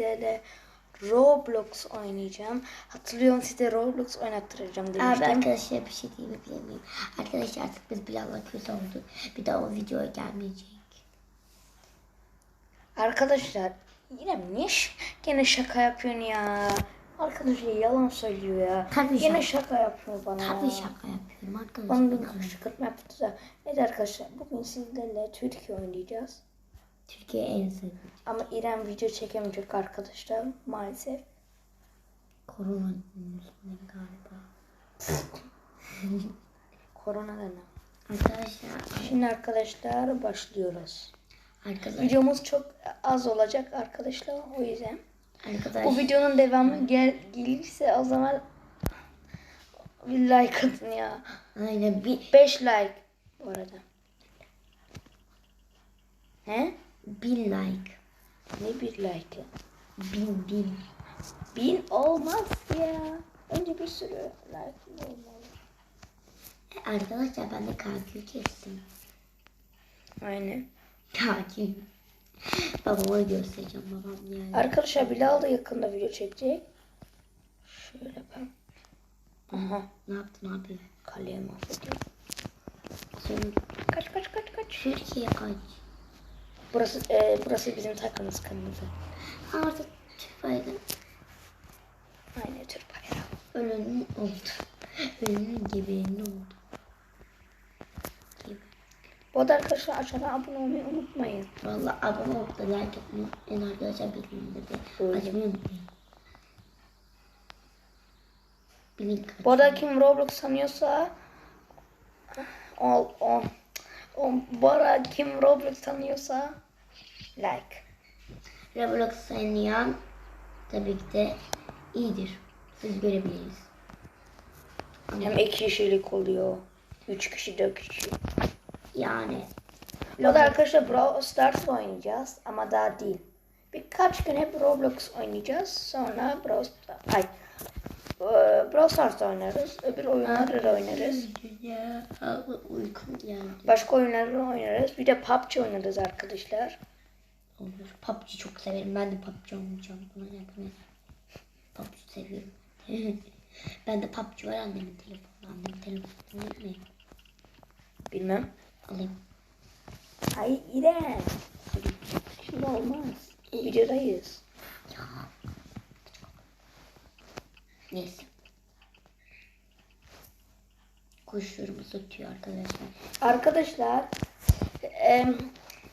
sizlerle Roblox oynayacağım. Hatırlıyorum size Roblox oynattıracağım Abi demiştim. arkadaşlar bir şey diyebilir miyim? Arkadaşlar artık biz Bilal'la kötü olduk. Bir daha o videoya gelmeyecek. Arkadaşlar İrem niye gene şaka yapıyorsun ya? Arkadaşlar yalan söylüyor ya. Tabii Gene şaka. şaka yapıyor bana. Tabii şaka yapıyorum arkadaşlar. Bana bir kışkırtma yaptı da. Evet arkadaşlar bugün sizlerle Türkiye oynayacağız. Türkiye en sevdiğim. Ama İrem video çekemeyecek arkadaşlar maalesef. Korona yüzünden galiba. Korona da ne? Arkadaşlar, Şimdi arkadaşlar başlıyoruz. arkadaşlar, Videomuz çok az olacak arkadaşlar o yüzden. arkadaşlar. Bu videonun devamı gel gelirse o zaman bir like atın ya. Aynen bir, 5 like bu arada. He? Bin like. Ne bir like? Bin bin. Bin olmaz ya. Önce bir sürü like olmalı. E, Arkadaşlar ben de kakül kestim. Aynen. Kakül. Babama göstereceğim babam yani. Arkadaşlar Bilal da yakında video çekecek. Şöyle bak. Aha. Ne yaptın abi? Kaleye mahvediyor. Sen Kaç kaç kaç kaç. Türkiye kaç? Burası e, burası bizim takımımız kırmızı. Artık Türkiye'de Aynen Türk bayrağı. ölünün oldu. Ölünün gebeğinin oldu. Gibi. Bu arada arkadaşlar aşağıdan abone olmayı unutmayın. Valla abone olup da like atmayı en arkadaşlar bildirimleri de açmayı unutmayın. Bilin. Bu arada kim Roblox sanıyorsa o, o, o, arada kim Roblox sanıyorsa like. Roblox oynayan tabii ki de iyidir. Siz görebiliriz. Hem iki kişilik oluyor. Üç kişi, dört kişi. Yani Bu da arkadaşlar Brawl Stars oynayacağız ama daha değil. Birkaç gün hep Roblox oynayacağız. Sonra Brawl Stars, ay, Brawl Stars oynarız. Öbür oyunları da oynarız. Ya, uykum geldi. Başka oyunları da oynarız. Bir de PUBG oynarız arkadaşlar. Olur. PUBG çok severim. Ben de PUBG oynayacağım. Buna ne? PUBG seviyorum. ben de PUBG var annemin telefonunda. Annemin telefonunu ne? Bilmem. Alayım. Ay İrem. Şimdi olmaz. Videodayız. Ya. Neyse. Kuşlarımız ötüyor arkadaşlar. Arkadaşlar em,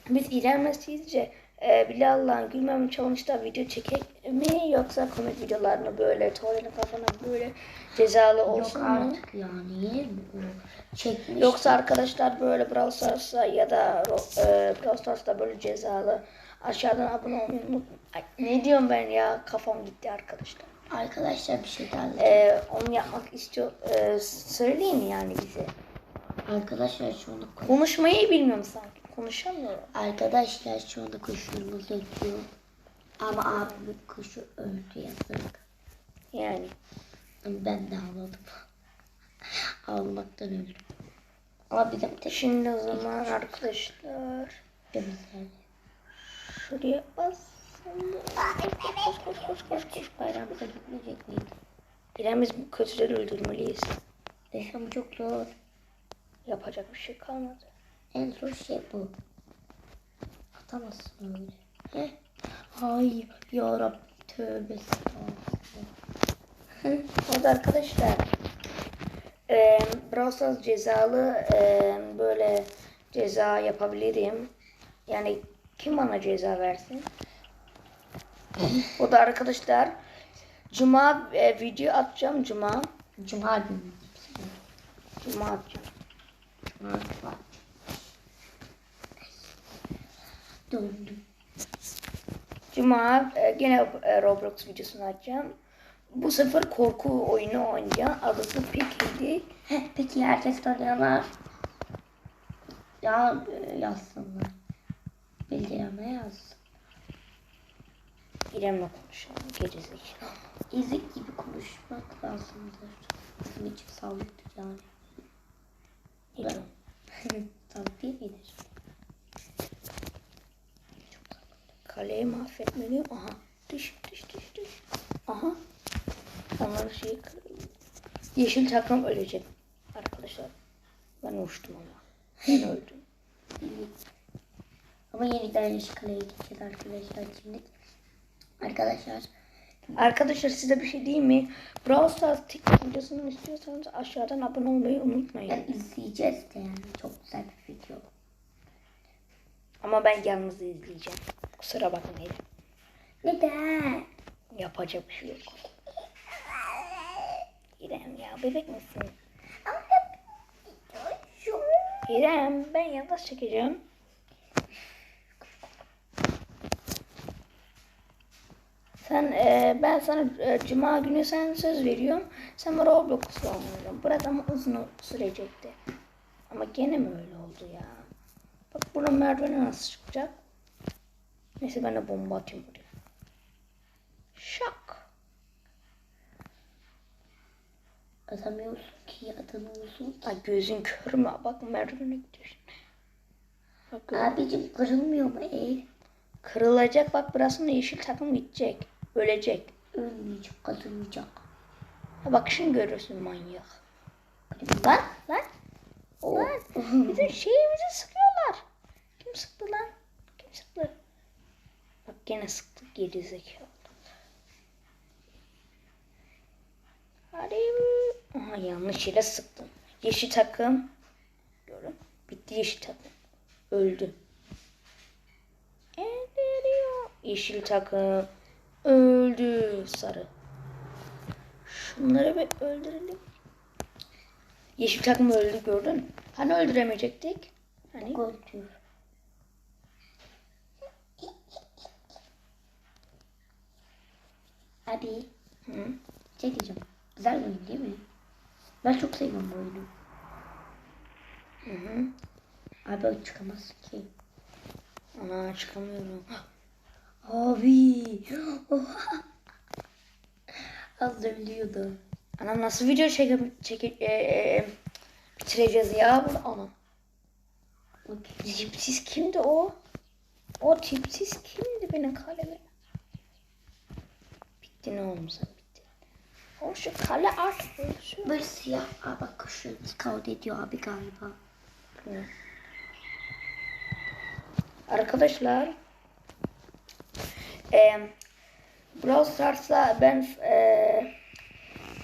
biz İrem'le sizce e, Bilal'la Gülmem Challenge'da video çekek mi yoksa komik videolarını böyle tuvalete kafana böyle cezalı Yok olsun mu? artık yani. Bu Çekmiş. Yoksa arkadaşlar böyle Brawl Stars'a ya da e, Brawl Stars'ta böyle cezalı aşağıdan abone olmayı unutmayın. Ay, ne diyorum ben ya kafam gitti arkadaşlar. Arkadaşlar bir şey daha. E, onu yapmak istiyor. E, söyleyin yani bize. Arkadaşlar şu anda Konuşmayı bilmiyorum sanki. Konuşamıyorum. Arkadaşlar şu anda kuşlarımız ötüyor. Ama abimin kuşu öldü yazık. Yani. Ben de ağladım. Ağlamaktan öldüm. Ama bizim tek Şimdi o zaman arkadaşlar temizler. şuraya bassın. Koş koş koş koş koş. Bayramıza gitmeyecek miydik? İrem biz bu kötüleri öldürmeliyiz. Desem çok zor. Yapacak bir şey kalmadı. En zor şey bu. Atamazsın öyle. Heh. Hayır. Yarabbim tövbe. Orada arkadaşlar e, Brawl cezalı e, böyle ceza yapabilirim. Yani kim bana ceza versin? O da arkadaşlar Cuma e, video atacağım Cuma. Cuma günü. Cuma atacağım. Cuma. Döndüm. Cuma e, gene e, Roblox videosunu açacağım. Bu sefer korku oyunu oynayacağım. Adı Piggy'di. Heh, Peki herkes tanıyorlar. Ya e, yazsınlar. Bildirime yazsın. İrem'le konuşalım. Gerizekalı. İzik gibi konuşmak lazımdır. Bizim için sağlıklı yani. Ben-? Sağlıklı değil midir? Kaleyi mahvetmeliyim. Aha. Düş düş düş düş. Aha. Onlar şey Yeşil takım ölecek. Arkadaşlar. Ben uçtum ama. Ben öldüm. Ama yeniden yeşil kaleye gideceğiz arkadaşlar şimdi. Arkadaşlar Arkadaşlar size bir şey diyeyim mi? Brawl Stars TikTok videosunu istiyorsanız aşağıdan abone olmayı unutmayın. yani izleyeceğiz de yani çok güzel bir video. Ama ben yalnız izleyeceğim. Kusura bakmayın. Neden? Yapacak bir şey yok. İrem ya bebek misin? İrem ben yalnız çekeceğim. Sen e, ben sana e, cuma günü sen söz veriyorum. Sen Roblox'la oynayacaksın. Biraz ama uzun sürecekti. Ama gene mi öyle oldu ya? Bak buradan merdivene nasıl çıkacak? Neyse ben de bomba atayım buraya. Şak. Atamıyorsun ki atamıyorsun. Ay gözün kör mü? Bak merdivene gidiyor. Bak Abicim kırılmıyor mu el? Kırılacak bak burasında yeşil takım gidecek. Ölecek. Ölmeyecek kazanmayacak. Ha bak şimdi görürsün manyak. Lan lan. Lan. Bizim şeyimizi sıkıyorlar. Kim sıktı lan? Kim sıktı? Bak gene sıktı geri zekalı. Hadi. Aha yanlış yere sıktım. Yeşil takım. Görün. Bitti yeşil takım. Öldü. Endiriyor. Yeşil takım. Öldü. Sarı. Şunları bir öldürelim. Yeşil takım öldü gördün. mü? Hani öldüremeyecektik? Hani diyor. Abi Hı. şey diyeceğim. Güzel oyun değil mi? Ben çok seviyorum bu oyunu. Hı hı. Abi çıkamaz ki. Ana çıkamıyorum. Abi. Oha. Az da ölüyordu. Ana nasıl video çekip çekip e, e, bitireceğiz ya bunu ana. Okey. Tipsiz kimdi o? O tipsiz kimdi benim kaleme? Bitti ne olmuşsa bitti. O şu kale artık ölsün. Böyle siyah. Aa bak kuşlarımız kavga ediyor abi galiba. Hı. Arkadaşlar e, Brawl Stars'ta ben e,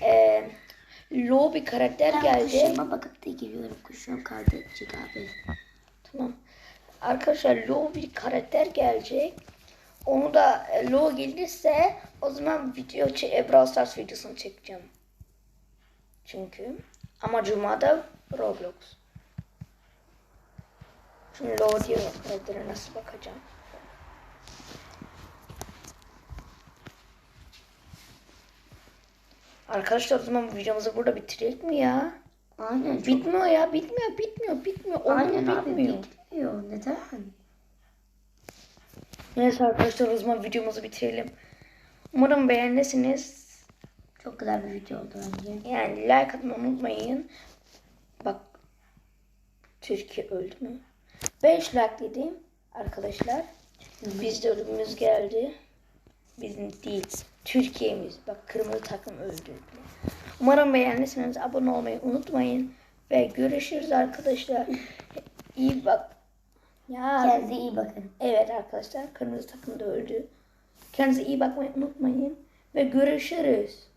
e, low bir karakter Ben geldi. kuşlarıma bakıp da giriyorum. Kavga edecek abi. Tamam. Arkadaşlar low bir karakter gelecek. Onu da e, low gelirse o zaman video e, Brawl Stars videosunu çekeceğim. Çünkü ama Cuma'da Roblox. Şimdi low diye karaktere nasıl bakacağım? Arkadaşlar o zaman videomuzu burada bitirelim mi ya? Aynen. Çok... Bitmiyor ya, bitmiyor, bitmiyor, bitmiyor. Olur Aynen abi bitmiyor. bitmiyor. Neden? Neyse arkadaşlar o zaman videomuzu bitirelim. Umarım beğenirsiniz. Çok güzel bir video oldu bence. Yani like atmayı unutmayın. Bak Türkiye öldü mü? 5 like dedim arkadaşlar. Bizde ölümümüz geldi. Bizim değil. Türkiye'miz. Bak kırmızı takım öldü. Umarım beğendiyseniz abone olmayı unutmayın. Ve görüşürüz arkadaşlar. İyi bak. Ya Kendinize iyi bakın. Evet arkadaşlar kırmızı takım da öldü. Kendinize iyi bakmayı unutmayın ve görüşürüz.